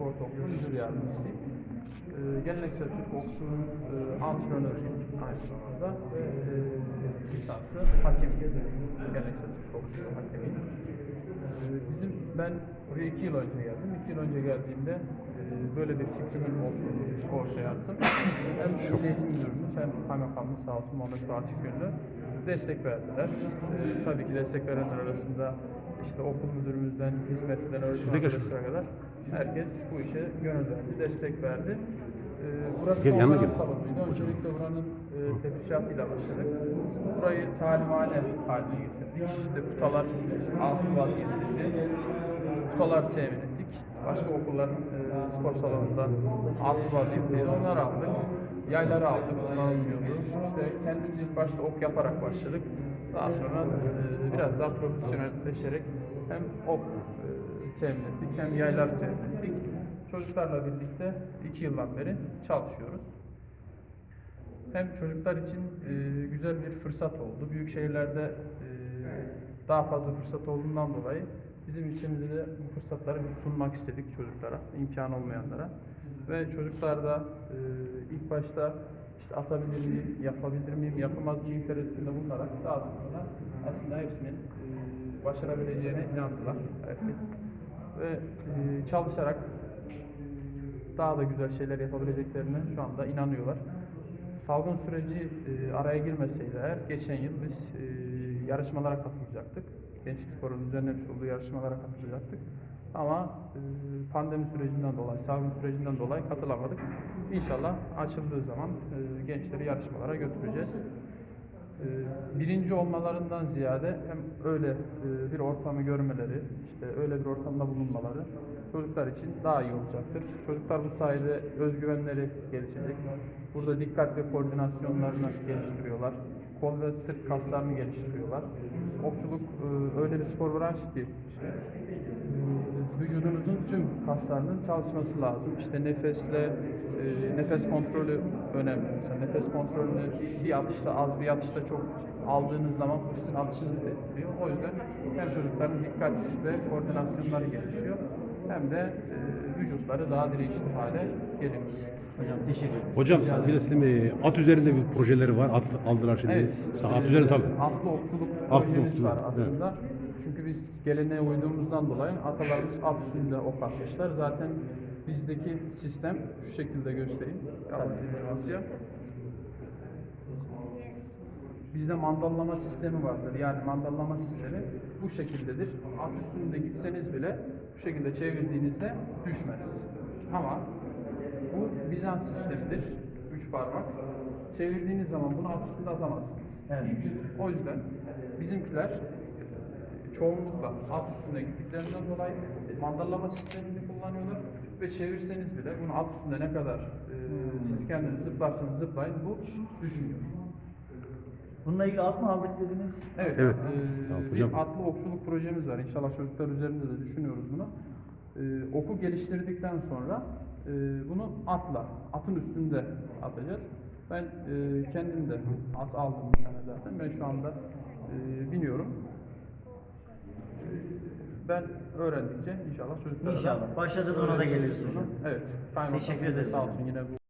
Spor Okulu müdür yardımcısıyım. E, geleneksel Türk Okulu'nun e, antrenörüyüm aynı zamanda ve e, lisansı hakem. Geleneksel Türk Okulu hakemiyim. E, bizim ben buraya iki yıl önce geldim. İki yıl önce geldiğimde e, böyle bir fikrimin olduğunu ortaya attım. Hem Milli Eğitim Müdürümüz hem kaymakamımız sağ olsun Muhammed Fatih Gönlü destek verdiler. E, tabii ki destek verenler arasında işte okul müdürümüzden, de geçin. arkadaşlara kadar herkes bu işe gönül verdi, destek verdi. E, burası Gel, konferans gel. salonuydu. Öncelikle buranın e, tefrişatıyla başladık. Burayı talimhane haline getirdik. İşte putalar altı vaziyetinde Kutalar temin ettik. Başka okulların e, spor salonunda altı vaziyetteydi. Onları aldık. Yayları aldık. Kullanılmıyordu. İşte kendimiz ilk başta ok yaparak başladık. Daha sonra e, biraz daha profesyonelleşerek hem ok e, temin ettik hem yaylar temin ettik. Çocuklarla birlikte iki yıldan beri çalışıyoruz. Hem çocuklar için e, güzel bir fırsat oldu. Büyük şehirlerde e, daha fazla fırsat olduğundan dolayı bizim ilçemizde de bu fırsatları sunmak istedik çocuklara, imkan olmayanlara. Ve çocuklar da e, ilk başta işte atabilir miyim, yapabilir miyim, yapamaz mıyım tereddütünde bulunarak daha sonra aslında hepsinin e, başarabileceğine inandılar herkes. Ve e, çalışarak daha da güzel şeyler yapabileceklerine şu anda inanıyorlar. Salgın süreci e, araya girmeseydi eğer geçen yıl biz e, yarışmalara katılacaktık. Gençlik Spor'un düzenlemiş olduğu yarışmalara katılacaktık. Ama e, pandemi sürecinden dolayı, salgın sürecinden dolayı katılamadık. İnşallah açıldığı zaman e, gençleri yarışmalara götüreceğiz. E, birinci olmalarından ziyade hem öyle e, bir ortamı görmeleri, işte öyle bir ortamda bulunmaları çocuklar için daha iyi olacaktır. Çocuklar bu sayede özgüvenleri gelişecek. Burada dikkat ve koordinasyonlarını geliştiriyorlar. Kol ve sırt kaslarını geliştiriyorlar. Okçuluk e, öyle bir spor branşı ki vücudunuzun tüm kaslarının çalışması lazım. İşte nefesle, e, nefes kontrolü önemli. Mesela nefes kontrolünü bir atışta az, bir atışta çok aldığınız zaman bu sizin atışınızı da etkiliyor. O yüzden hem çocukların dikkat ve koordinasyonları gelişiyor hem de e, vücutları daha dirençli hale geliyor. Hocam teşekkür ederim. Hocam bir de sizin e, at üzerinde bir projeleri var. At aldılar şimdi. Evet. Sa- At üzerinde tabii. Atlı okçuluk Atlı projemiz okçuluk, var aslında. Çünkü biz geleneğe uyduğumuzdan dolayı atalarımız at üstünde ok atmışlar. Zaten bizdeki sistem şu şekilde göstereyim. Asya. Bizde mandallama sistemi vardır. Yani mandallama sistemi bu şekildedir. At üstünde gitseniz bile bu şekilde çevirdiğinizde düşmez. Ama bu Bizans sistemidir. Üç parmak. Çevirdiğiniz zaman bunu at üstünde atamazsınız. Evet. O yüzden bizimkiler çoğunlukla at üstünde gittiklerinden dolayı mandallama sistemini kullanıyorlar ve çevirseniz bile bunu at üstünde ne kadar e, siz kendiniz zıplarsanız zıplayın bu düşmüyor. Bununla ilgili at mı aldık dediniz? Evet. Evet. e, bir atlı okçuluk projemiz var. İnşallah çocuklar üzerinde de düşünüyoruz bunu. E, oku geliştirdikten sonra e, bunu atla, atın üstünde atacağız. Ben e, kendim de at aldım bir tane zaten. Ben şu anda e, biniyorum. Ben öğrendikçe inşallah çocuklara da İnşallah. Başladığında ona da hocam. Evet. Kaymakam Teşekkür Bey de ederiz Sağ hocam. olsun yine bu